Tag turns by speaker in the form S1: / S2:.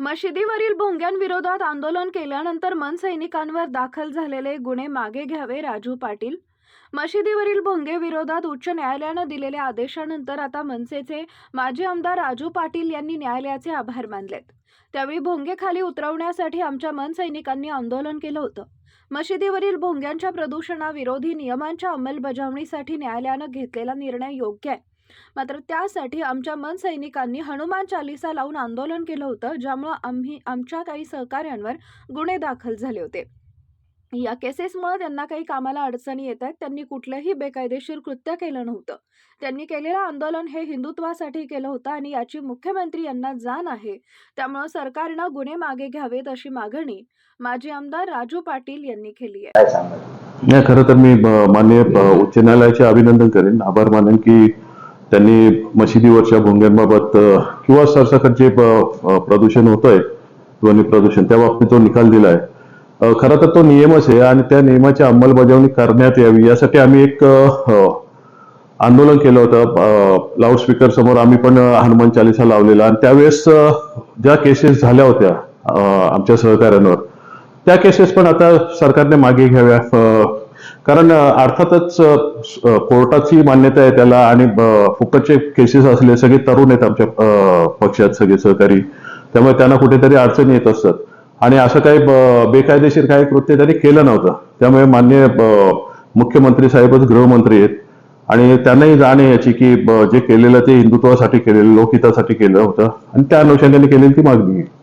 S1: मशिदीवरील भोंग्यांविरोधात आंदोलन केल्यानंतर मनसैनिकांवर दाखल झालेले गुन्हे मागे घ्यावे राजू पाटील. मशिदीवरील भोंगेविरोधात उच्च न्यायालयानं दिलेल्या आदेशानंतर आता मनसेचे माजी आमदार राजू पाटील यांनी न्यायालयाचे आभार मानलेत. त्यावेळी भोंगे खाली उतरवण्यासाठी आमच्या मनसैनिकांनी आंदोलन केलं होतं. मशिदीवरील भोंग्यांच्या प्रदूषणाविरोधी नियमांच्या अंमलबजावणीसाठी न्यायालयानं घेतलेला निर्णय योग्य आहे. मात्र त्यासाठी आमच्या मनसैनिकांनी हनुमान चालिसा लावून आंदोलन केलं होतं ज्यामुळं आम्ही आमच्या काही सहकाऱ्यांवर गुन्हे दाखल झाले होते. या केसेसमुळे त्यांना काही कामाला अडचणी येत आहेत त्यांनी कुठलंही बेकायदेशीर कृत्य केलं नव्हतं. त्यांनी केलेलं आंदोलन हे हिंदुत्वासाठी केलं होतं आणि याची मुख्यमंत्री यांना जाण आहे. त्यामुळं सरकारनं गुन्हे मागे घ्यावेत अशी मागणी माजी आमदार राजू पाटील यांनी केली आहे.
S2: नाही खरं तर मी माननीय उच्च न्यायालयाचे अभिनंदन करेन. आभार मानेन की त्यांनी मशिदीवरच्या भोंग्यांबाबत किंवा सरसकट जे प्रदूषण होतंय ध्वनी प्रदूषण त्या बाबतीत जो निकाल दिलाय. खर खरं तर तो नियमच आहे आणि त्या नियमाची अंमलबजावणी करण्यात यावी यासाठी आम्ही एक आंदोलन केलं होतं. लाऊडस्पीकर समोर आम्ही पण हनुमान चालिसा लावलेला आणि त्यावेळेस ज्या केसेस झाल्या होत्या आमच्या सहकाऱ्यांवर त्या केसेस पण आता सरकारने मागे घ्याव्या. कारण अर्थातच कोर्टाची मान्यता आहे त्याला आणि फुकटचे केसेस असले सगळे तरुण आहेत आमच्या पक्षात सगळे सहकारी. त्यामुळे त्यांना कुठेतरी अडचणी येत असतात. आणि असं काही बेकायदेशीर काही कृत्य त्यांनी केलं नव्हतं. त्यामुळे मान्य मुख्यमंत्री साहेबच गृहमंत्री आहेत. आणि त्यांनाही जाण आहे याची की जे केलेलं ते हिंदुत्वासाठी केलेलं लोकहितासाठी केलं होतं. आणि त्या अनुषंगाने केलेली ती मागणी आहे.